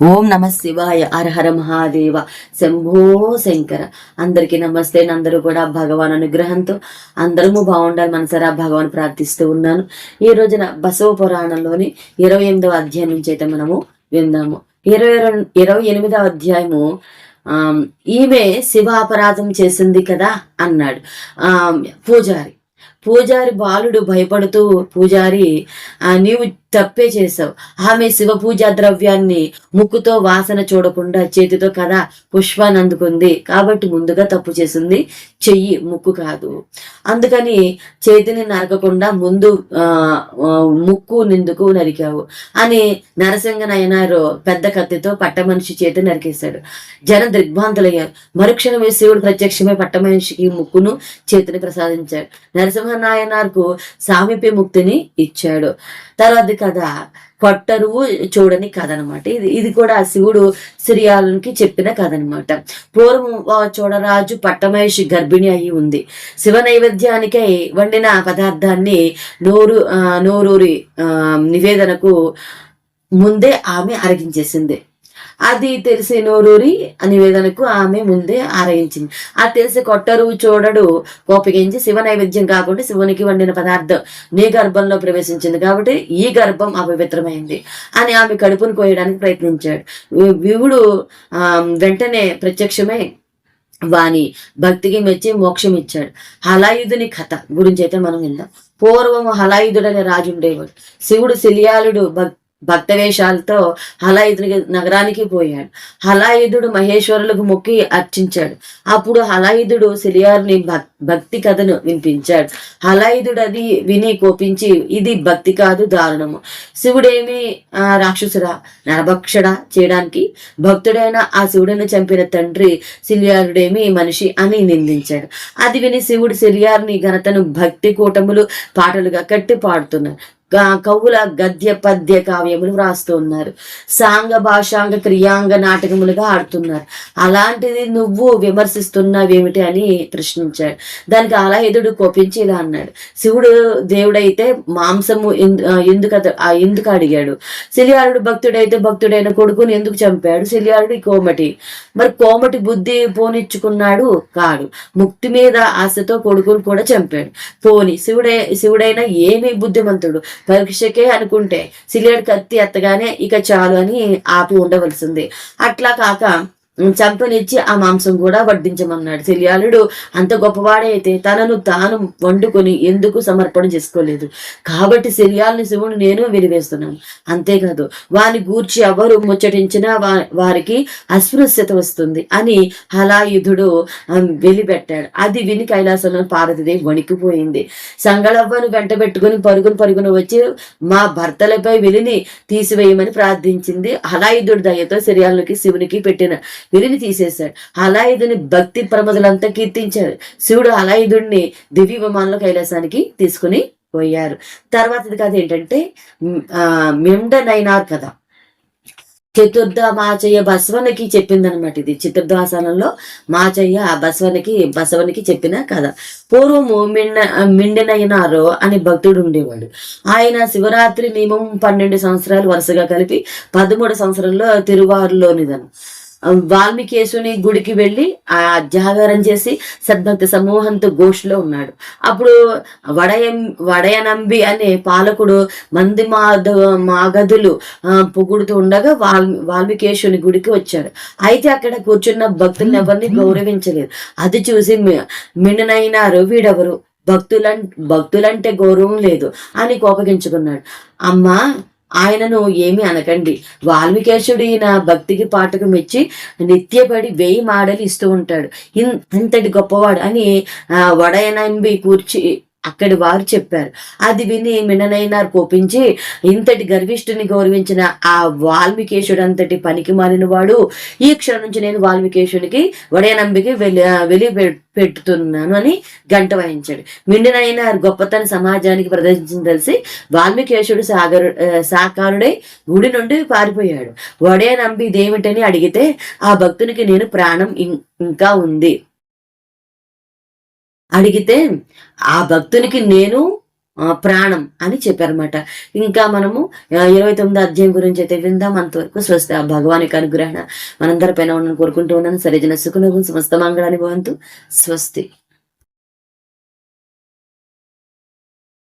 ఓం నమ శివాయ అర్హర మహాదేవ శంభో శంకర. అందరికీ నమస్తే. అందరూ కూడా భగవాన్ అనుగ్రహంతో అందరము బాగుండాలి మనసరా భగవాన్ ప్రార్థిస్తూ ఉన్నాను. ఈ రోజున బసవ పురాణంలోని ఇరవై ఎనిమిదవ అధ్యాయం నుంచి అయితే మనము విందాము. ఇరవై ఇరవై ఎనిమిదవ అధ్యాయము ఆ ఈమె శివ అపరాధం చేసింది కదా అన్నాడు. ఆ పూజారి. పూజారి బాలుడు భయపడుతూ పూజారి నీవు తప్పే చేసావు ఆమె శివ పూజా ద్రవ్యాన్ని ముక్కుతో వాసన చూడకుండా చేతితో కదా పుష్పాన్ని అందుకుంది. కాబట్టి ముందుగా తప్పు చేసింది చెయ్యి ముక్కు కాదు. అందుకని చేతిని నరకకుండా ముందు ముక్కు నిందుకు నరికావు అని నరసింహ నయనారు పెద్ద కత్తితో పట్టమనిషి చేతి నరికేశాడు. జన దిగ్భాంతులయ్యారు మరుక్షణమే శివుడు ప్రత్యక్షమే పట్టమనిషికి ముక్కును చేతిని ప్రసాదించాడు. నరసింహ నాయనార్కు సామీప్య ముక్తిని ఇచ్చాడు. తర్వాత కథ కొట్టరువు చూడని కథ అనమాట ఇది ఇది కూడా శివుడు సిరియాలకి చెప్పిన కథ అనమాట పూర్వం చూడరాజు పట్టమహేషి గర్భిణి అయి ఉంది. శివ నైవేద్యానికై వండిన పదార్థాన్ని నోరు ఆ, నోరూరి ఆ, నివేదనకు ముందే ఆమె అరగించేసింది. అది తెలిసి నోరూరి అని నివేదనకు ఆమె ముందే ఆరగించింది ఆ తెలిసి కొట్టరు చూడడు కోపగించి శివ నైవేద్యం కాకుండా శివునికి వండిన పదార్థం నీ గర్భంలో ప్రవేశించింది కాబట్టి ఈ గర్భం అపవిత్రమైంది అని ఆమె కడుపును కోయడానికి ప్రయత్నించాడు. వివుడు ఆ, వెంటనే ప్రత్యక్షమై వాని భక్తికి మెచ్చి మోక్షం ఇచ్చాడు హలాయుధుని కథ గురించి అయితే మనం విందాం. పూర్వం హలాయుధుడనే అనే రాజు ఉండేవాడు శివుడు శిలియాలుడు భక్ భక్త వేషాలతో హలాయుధుని నగరానికి పోయాడు. హలాయుధుడు మహేశ్వరులకు మొక్కి అర్చించాడు. అప్పుడు హలాయుధుడు శిలియారుని భక్ భక్తి కథను వినిపించాడు. హలాయుధుడు అది విని కోపించి ఇది భక్తి కాదు దారుణము. శివుడేమి ఆ, రాక్షసుడా? నరభక్షడా చేయడానికి భక్తుడైన ఆ శివుడిని చంపిన తండ్రి సిలియారుడేమి మనిషి అని నిందించాడు. అది విని శివుడు సిలియార్ని ఘనతను భక్తి కూటములు పాటలుగా కట్టి పాడుతున్నారు. కవుల గద్య పద్య కావ్యములు వ్రాస్తూ ఉన్నారు. సాంగ భాషాంగ క్రియాంగ నాటకములుగా ఆడుతున్నారు. అలాంటిది నువ్వు విమర్శిస్తున్నావేమిటి అని ప్రశ్నించాడు. దానికి అలహేదుడు కోపించి ఇలా అన్నాడు. శివుడు దేవుడైతే మాంసము ఎందు- ఎందుకు ఆ, ఎందుకు అడిగాడు? శిలియారుడు భక్తుడైతే భక్తుడైన కొడుకుని ఎందుకు చంపాడు? శిలియారుడు కోమటి. మరి కోమటి బుద్ధి పోనిచ్చుకున్నాడు కాడు. ముక్తి మీద ఆశతో కొడుకును కూడా చంపాడు. పోని శివుడే శివుడైన ఏమి బుద్ధిమంతుడు పరీక్షకే అనుకుంటే సిలియడ్ కత్తి ఎత్తగానే ఇక చాలు అని ఆపి ఉండవలసింది. అట్లా కాక చంపనిచ్చి ఆ మాంసం కూడా వడ్డించమన్నాడు. శల్యాలుడు అంత గొప్పవాడైతే తనను తాను వండుకొని ఎందుకు సమర్పణ చేసుకోలేదు? కాబట్టి శల్యాలని శివుడు నేను విరివేస్తున్నాను అంతేకాదు వాని గూర్చి ఎవరు ముచ్చటించినా వా- వారికి అస్పృశ్యత వస్తుంది అని హలాయుధుడు వెలిపెట్టాడు. అది విని కైలాసంలో పార్వతీదేవి వణికిపోయింది. సంగళవ్వను వెంట పెట్టుకుని పరుగును పరుగును వచ్చి మా భర్తలపై వెలిని తీసివేయమని ప్రార్థించింది. హలాయుధుడి దయతో శరీరాలకి శివునికి పెట్టిన వెలిని తీసేశాడు. హలాయుధుని భక్తి ప్రమదులంతా కీర్తించారు శివుడు హలాయుధుడిని దివ్య విమానంలో కైలాసానికి తీసుకుని పోయారు. తర్వాతది కథ ఏంటంటే మ్, ఆ, మెండనైనార్ కథ. చతుర్థ మాచయ్య బసవనికి చెప్పిందనమాట ఇది. చతుర్థాసనంలో మాచయ్య బసవనికి బసవనికి చెప్పిన కథ. పూర్వము మిండ మిండినైనారు అని భక్తుడు ఉండేవాడు. ఆయన శివరాత్రి నియమం పన్నెండు సంవత్సరాలు వరుసగా కలిపి పదమూడు సంవత్సరంలో తిరువారులోనిదను. వాల్మీకేశుని గుడికి వెళ్ళి ఆ జాగారం చేసి సద్భక్త సమూహంతో గోష్ఠిలో ఉన్నాడు. అప్పుడు వడయం వడయనంబి అనే పాలకుడు మంది మాధ మాగధులు పొగుడుతూ ఉండగా వాల్ వాల్మీకేశుని గుడికి వచ్చాడు. అయితే అక్కడ కూర్చున్న భక్తులను ఎవరిని గౌరవించలేదు. అది చూసి మిన్ననైనారు వీడెవరు? భక్తులం భక్తులంటే గౌరవం లేదు అని కోపగించుకున్నాడు. అమ్మా ఆయనను ఏమి అనకండి. వాల్మీకేశుడు ఈయన భక్తికి పాటకు మెచ్చి నిత్యపడి వెయ్యి మాడలు ఇస్తూ ఉంటాడు. ఇంతటి గొప్పవాడు అని ఆ, వడయనంబి కూర్చి అక్కడి వారు చెప్పారు. అది విని మిననైనారు కోపించి ఇంతటి గర్విష్ఠుని గౌరవించిన ఆ వాల్మీకేశుడు అంతటి పనికి మారిన వాడు ఈ క్షణం నుంచి నేను వాల్మీకేశుడికి వడయనంబికి వెలి వెలి పె- పెట్టుతున్నాను అని గంట వాయించాడు. మిండినైన గొప్పతన సమాజానికి ప్రదర్శించిన తెలిసి వాల్మీకేశుడు సాగరు సాకారుడై గుడి నుండి పారిపోయాడు. వడయనంబి ఇదేమిటని అడిగితే ఆ భక్తునికి నేను ప్రాణం ఇం- ఇంకా ఉంది. అడిగితే ఆ భక్తునికి నేను ఆ, ప్రాణం అని చెప్పారన్నమాట. ఇంకా మనము ఇరవై తొమ్మిది అధ్యాయం గురించి అయితే విందాం. అంతవరకు స్వస్తి ఆ భగవాన్ యొక్క అనుగ్రహణ మనందరిపైన ఉండని కోరుకుంటూ ఉన్నాను. సరిజన సుఖనుగు సమస్త మంగళాన్ని భవంతు స్వస్తి.